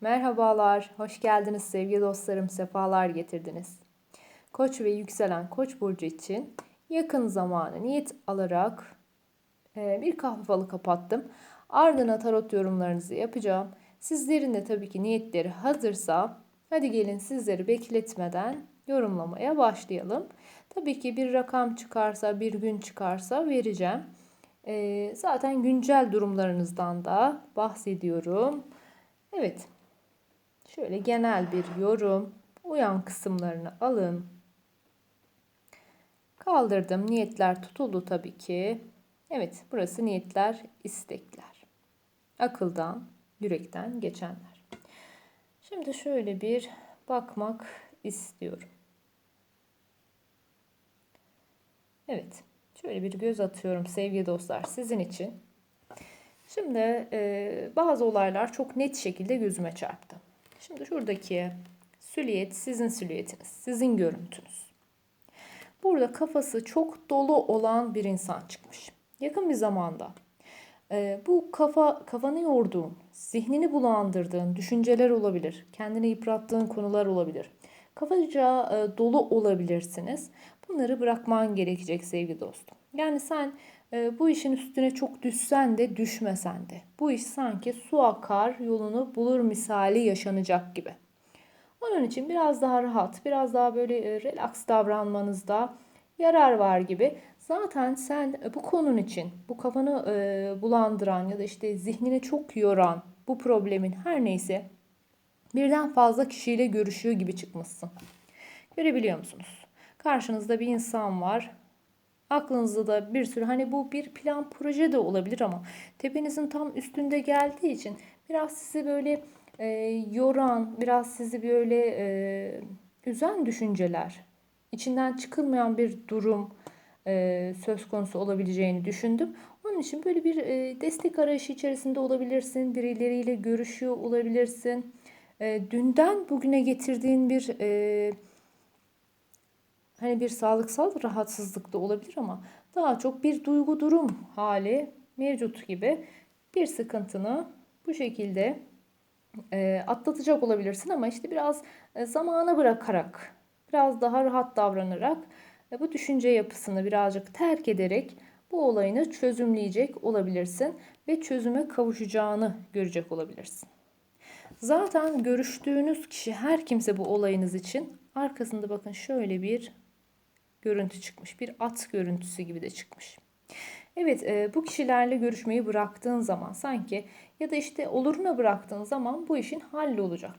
Merhabalar, hoş geldiniz sevgili dostlarım, sefalar getirdiniz. Koç ve yükselen Koç burcu için yakın zamanı niyet alarak e, bir kahve falı kapattım. Ardına tarot yorumlarınızı yapacağım. Sizlerin de tabii ki niyetleri hazırsa hadi gelin sizleri bekletmeden yorumlamaya başlayalım. Tabii ki bir rakam çıkarsa, bir gün çıkarsa vereceğim. E, zaten güncel durumlarınızdan da bahsediyorum. Evet. Şöyle genel bir yorum. Uyan kısımlarını alın. Kaldırdım. Niyetler tutuldu tabii ki. Evet, burası niyetler, istekler. Akıldan, yürekten geçenler. Şimdi şöyle bir bakmak istiyorum. Evet, şöyle bir göz atıyorum sevgili dostlar sizin için. Şimdi e, bazı olaylar çok net şekilde gözüme çarptı. Şimdi şuradaki silüet sizin silüetiniz, sizin görüntünüz. Burada kafası çok dolu olan bir insan çıkmış. Yakın bir zamanda e, bu kafa kafanı yorduğun, zihnini bulandırdığın düşünceler olabilir. Kendini yıprattığın konular olabilir. Kafaca e, dolu olabilirsiniz. Bunları bırakman gerekecek sevgili dostum. Yani sen bu işin üstüne çok düşsen de düşmesen de. Bu iş sanki su akar yolunu bulur misali yaşanacak gibi. Onun için biraz daha rahat, biraz daha böyle e, relax davranmanızda yarar var gibi. Zaten sen bu konun için, bu kafanı e, bulandıran ya da işte zihnini çok yoran bu problemin her neyse birden fazla kişiyle görüşüyor gibi çıkmışsın. Görebiliyor musunuz? Karşınızda bir insan var. Aklınızda da bir sürü hani bu bir plan proje de olabilir ama tepenizin tam üstünde geldiği için biraz sizi böyle e, yoran, biraz sizi böyle e, üzen düşünceler, içinden çıkılmayan bir durum e, söz konusu olabileceğini düşündüm. Onun için böyle bir e, destek arayışı içerisinde olabilirsin, birileriyle görüşüyor olabilirsin. E, dünden bugüne getirdiğin bir e, hani bir sağlıksal rahatsızlık da olabilir ama daha çok bir duygu durum hali mevcut gibi bir sıkıntını bu şekilde e, atlatacak olabilirsin ama işte biraz e, zamana bırakarak, biraz daha rahat davranarak e, bu düşünce yapısını birazcık terk ederek bu olayını çözümleyecek olabilirsin ve çözüme kavuşacağını görecek olabilirsin. Zaten görüştüğünüz kişi her kimse bu olayınız için arkasında bakın şöyle bir görüntü çıkmış. Bir at görüntüsü gibi de çıkmış. Evet e, bu kişilerle görüşmeyi bıraktığın zaman sanki ya da işte oluruna bıraktığın zaman bu işin hallolacak.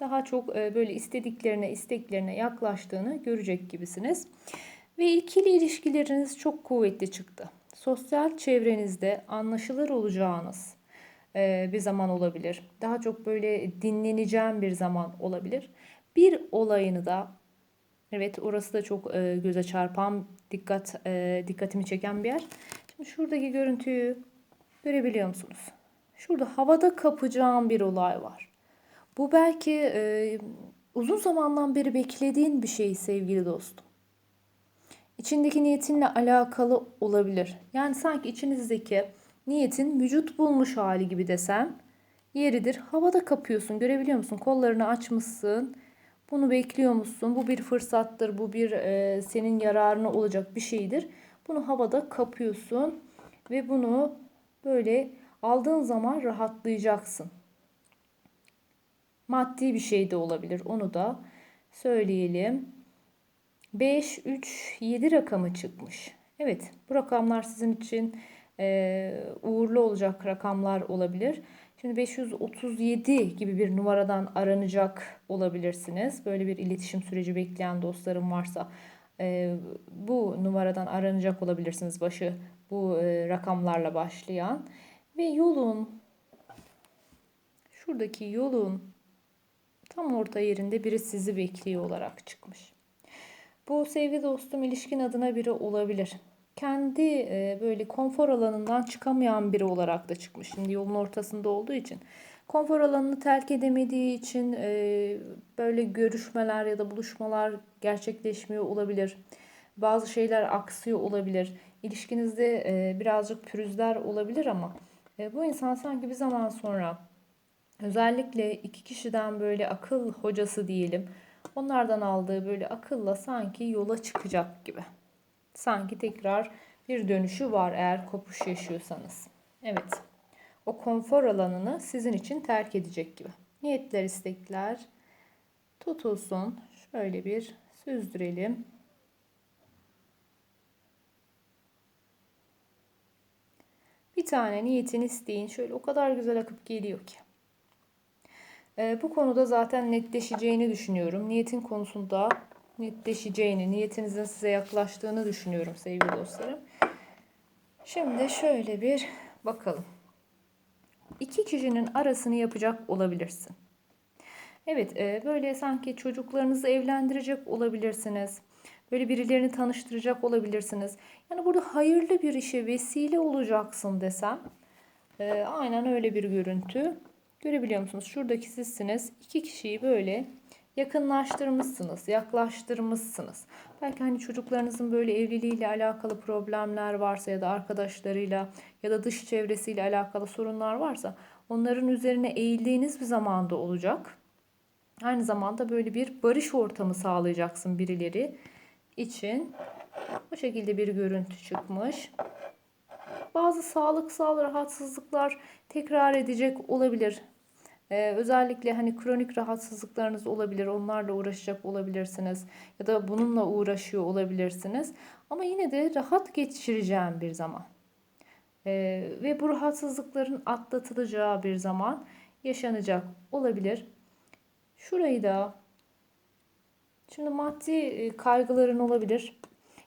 Daha çok e, böyle istediklerine, isteklerine yaklaştığını görecek gibisiniz. Ve ikili ilişkileriniz çok kuvvetli çıktı. Sosyal çevrenizde anlaşılır olacağınız e, bir zaman olabilir. Daha çok böyle dinleneceğim bir zaman olabilir. Bir olayını da Evet orası da çok e, göze çarpan, dikkat e, dikkatimi çeken bir yer. Şimdi şuradaki görüntüyü görebiliyor musunuz? Şurada havada kapacağım bir olay var. Bu belki e, uzun zamandan beri beklediğin bir şey sevgili dostum. İçindeki niyetinle alakalı olabilir. Yani sanki içinizdeki niyetin vücut bulmuş hali gibi desem yeridir. Havada kapıyorsun görebiliyor musun? Kollarını açmışsın bunu bekliyor musun? Bu bir fırsattır. Bu bir e, senin yararına olacak bir şeydir. Bunu havada kapıyorsun ve bunu böyle aldığın zaman rahatlayacaksın. Maddi bir şey de olabilir. Onu da söyleyelim. 5, 3, 7 rakamı çıkmış. Evet bu rakamlar sizin için e, uğurlu olacak rakamlar olabilir. Şimdi 537 gibi bir numaradan aranacak olabilirsiniz. Böyle bir iletişim süreci bekleyen dostlarım varsa e, bu numaradan aranacak olabilirsiniz başı bu e, rakamlarla başlayan. Ve yolun şuradaki yolun tam orta yerinde biri sizi bekliyor olarak çıkmış. Bu sevgi dostum ilişkin adına biri olabilir kendi e, böyle konfor alanından çıkamayan biri olarak da çıkmış. Şimdi yolun ortasında olduğu için. Konfor alanını terk edemediği için e, böyle görüşmeler ya da buluşmalar gerçekleşmiyor olabilir. Bazı şeyler aksıyor olabilir. İlişkinizde e, birazcık pürüzler olabilir ama bu insan sanki bir zaman sonra Özellikle iki kişiden böyle akıl hocası diyelim. Onlardan aldığı böyle akılla sanki yola çıkacak gibi. Sanki tekrar bir dönüşü var eğer kopuş yaşıyorsanız. Evet. O konfor alanını sizin için terk edecek gibi. Niyetler, istekler tutulsun. Şöyle bir süzdürelim. Bir tane niyetini isteyin. Şöyle o kadar güzel akıp geliyor ki. Ee, bu konuda zaten netleşeceğini düşünüyorum. Niyetin konusunda netleşeceğini, niyetinizin size yaklaştığını düşünüyorum sevgili dostlarım. Şimdi şöyle bir bakalım. İki kişinin arasını yapacak olabilirsin. Evet, e, böyle sanki çocuklarınızı evlendirecek olabilirsiniz. Böyle birilerini tanıştıracak olabilirsiniz. Yani burada hayırlı bir işe vesile olacaksın desem. E, aynen öyle bir görüntü. Görebiliyor musunuz? Şuradaki sizsiniz. İki kişiyi böyle yakınlaştırmışsınız, yaklaştırmışsınız. Belki hani çocuklarınızın böyle evliliğiyle alakalı problemler varsa ya da arkadaşlarıyla ya da dış çevresiyle alakalı sorunlar varsa onların üzerine eğildiğiniz bir zamanda olacak. Aynı zamanda böyle bir barış ortamı sağlayacaksın birileri için. Bu şekilde bir görüntü çıkmış. Bazı sağlıksal rahatsızlıklar tekrar edecek olabilir. Ee, özellikle hani kronik rahatsızlıklarınız olabilir. Onlarla uğraşacak olabilirsiniz. Ya da bununla uğraşıyor olabilirsiniz. Ama yine de rahat geçireceğim bir zaman. Ee, ve bu rahatsızlıkların atlatılacağı bir zaman yaşanacak olabilir. Şurayı da şimdi maddi e, kaygıların olabilir.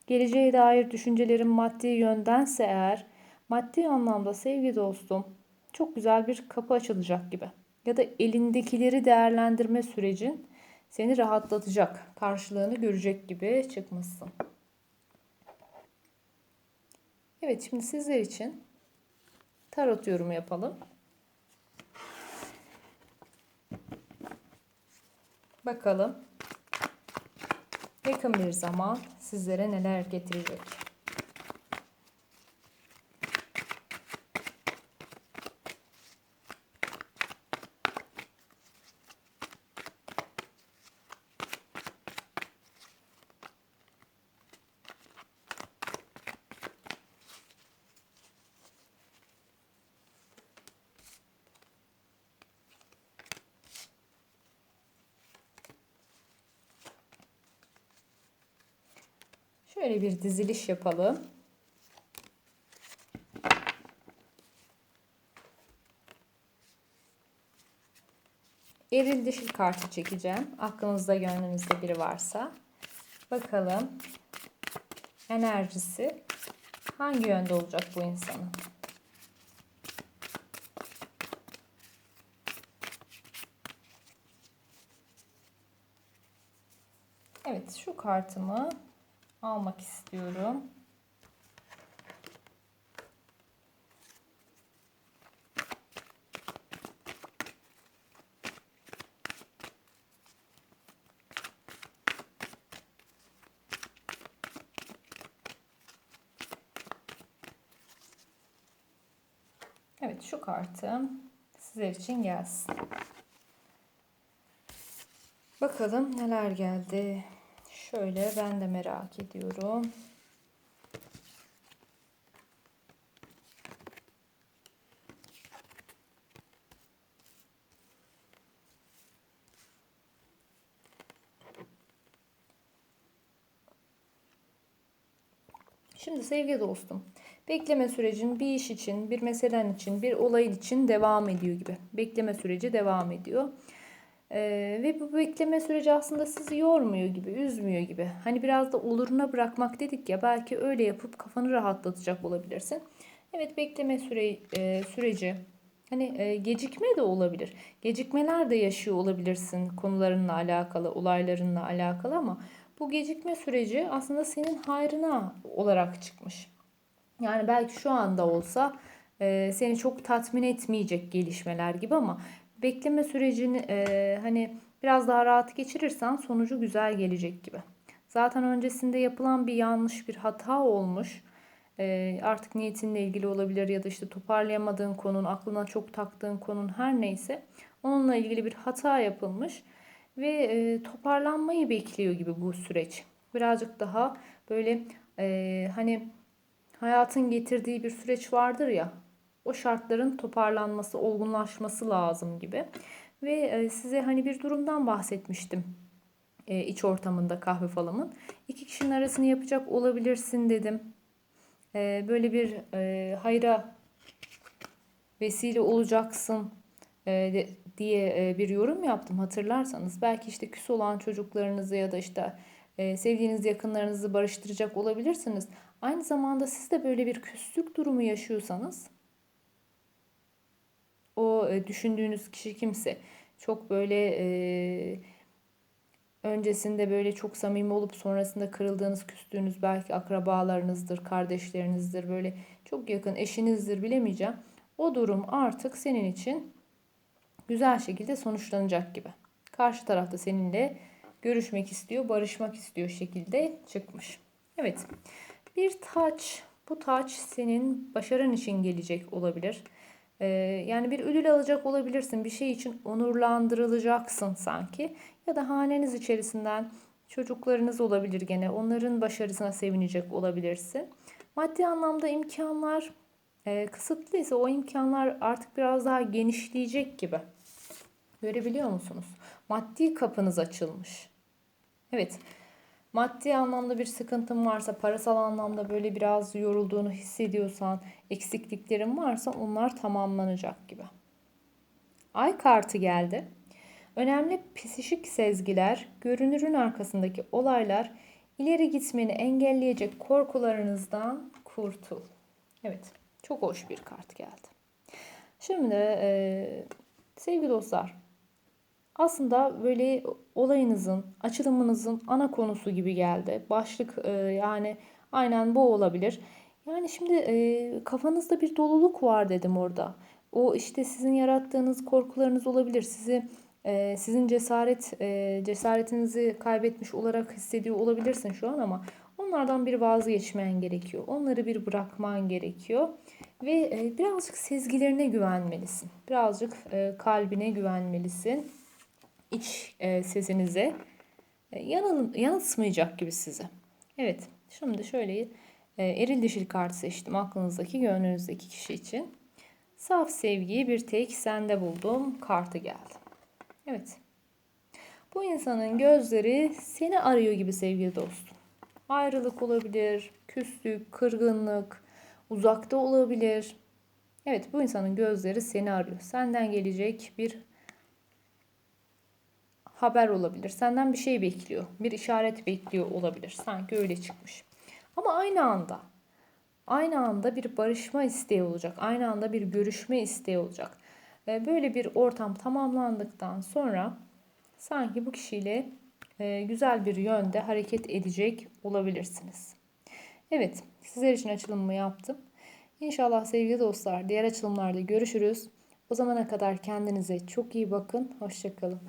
Geleceğe dair düşüncelerin maddi yöndense eğer maddi anlamda sevgi dostum çok güzel bir kapı açılacak gibi. Ya da elindekileri değerlendirme sürecin seni rahatlatacak, karşılığını görecek gibi çıkmışsın. Evet şimdi sizler için tarot yorumu yapalım. Bakalım yakın bir zaman sizlere neler getirecek. Şöyle bir diziliş yapalım. Eril dişil kartı çekeceğim. Aklınızda gönlünüzde biri varsa. Bakalım enerjisi hangi yönde olacak bu insanın? Evet şu kartımı almak istiyorum. Evet şu kartım sizler için gelsin. Bakalım neler geldi. Şöyle ben de merak ediyorum. Şimdi sevgili dostum, bekleme sürecin bir iş için, bir meselen için, bir olayın için devam ediyor gibi. Bekleme süreci devam ediyor. Ee, ve bu bekleme süreci aslında sizi yormuyor gibi, üzmüyor gibi. Hani biraz da oluruna bırakmak dedik ya belki öyle yapıp kafanı rahatlatacak olabilirsin. Evet bekleme süre, e, süreci hani e, gecikme de olabilir. Gecikmeler de yaşıyor olabilirsin konularınla alakalı, olaylarınla alakalı ama bu gecikme süreci aslında senin hayrına olarak çıkmış. Yani belki şu anda olsa e, seni çok tatmin etmeyecek gelişmeler gibi ama bekleme sürecini e, hani biraz daha rahat geçirirsen sonucu güzel gelecek gibi. Zaten öncesinde yapılan bir yanlış bir hata olmuş. E, artık niyetinle ilgili olabilir ya da işte toparlayamadığın konun, aklına çok taktığın konun her neyse Onunla ilgili bir hata yapılmış ve e, toparlanmayı bekliyor gibi bu süreç. Birazcık daha böyle e, hani hayatın getirdiği bir süreç vardır ya o şartların toparlanması, olgunlaşması lazım gibi. Ve e, size hani bir durumdan bahsetmiştim e, iç ortamında kahve falımın. İki kişinin arasını yapacak olabilirsin dedim. E, böyle bir hayra vesile olacaksın diye bir yorum yaptım hatırlarsanız. Belki işte küs olan çocuklarınızı ya da işte sevdiğiniz yakınlarınızı barıştıracak olabilirsiniz. Aynı zamanda siz de böyle bir küslük durumu yaşıyorsanız o düşündüğünüz kişi kimse çok böyle e, öncesinde böyle çok samimi olup sonrasında kırıldığınız, küstüğünüz belki akrabalarınızdır, kardeşlerinizdir, böyle çok yakın eşinizdir bilemeyeceğim. O durum artık senin için güzel şekilde sonuçlanacak gibi. Karşı tarafta seninle görüşmek istiyor, barışmak istiyor şekilde çıkmış. Evet. Bir taç. Bu taç senin başarın için gelecek olabilir. Ee, yani bir ödül alacak olabilirsin. Bir şey için onurlandırılacaksın sanki. Ya da haneniz içerisinden çocuklarınız olabilir gene. Onların başarısına sevinecek olabilirsin. Maddi anlamda imkanlar e, kısıtlıysa o imkanlar artık biraz daha genişleyecek gibi. Görebiliyor musunuz? Maddi kapınız açılmış. Evet. Maddi anlamda bir sıkıntın varsa, parasal anlamda böyle biraz yorulduğunu hissediyorsan, eksikliklerin varsa onlar tamamlanacak gibi. Ay kartı geldi. Önemli psişik sezgiler, görünürün arkasındaki olaylar, ileri gitmeni engelleyecek korkularınızdan kurtul. Evet, çok hoş bir kart geldi. Şimdi e, sevgili dostlar, aslında böyle olayınızın, açılımınızın ana konusu gibi geldi. Başlık e, yani aynen bu olabilir. Yani şimdi e, kafanızda bir doluluk var dedim orada. O işte sizin yarattığınız korkularınız olabilir. Sizi e, sizin cesaret cesaretinizi kaybetmiş olarak hissediyor olabilirsin şu an ama onlardan bir vazgeçmen gerekiyor. Onları bir bırakman gerekiyor ve birazcık sezgilerine güvenmelisin. Birazcık kalbine güvenmelisin iç e, sesinize e, yanıl, yanıltmayacak gibi size. Evet şimdi şöyle e, eril dişil kartı seçtim aklınızdaki gönlünüzdeki kişi için. Saf sevgiyi bir tek sende buldum kartı geldi. Evet. Bu insanın gözleri seni arıyor gibi sevgili dostum. Ayrılık olabilir, küslük, kırgınlık, uzakta olabilir. Evet bu insanın gözleri seni arıyor. Senden gelecek bir haber olabilir. Senden bir şey bekliyor. Bir işaret bekliyor olabilir. Sanki öyle çıkmış. Ama aynı anda aynı anda bir barışma isteği olacak. Aynı anda bir görüşme isteği olacak. Böyle bir ortam tamamlandıktan sonra sanki bu kişiyle e, güzel bir yönde hareket edecek olabilirsiniz. Evet, sizler için açılımımı yaptım. İnşallah sevgili dostlar diğer açılımlarda görüşürüz. O zamana kadar kendinize çok iyi bakın. Hoşçakalın.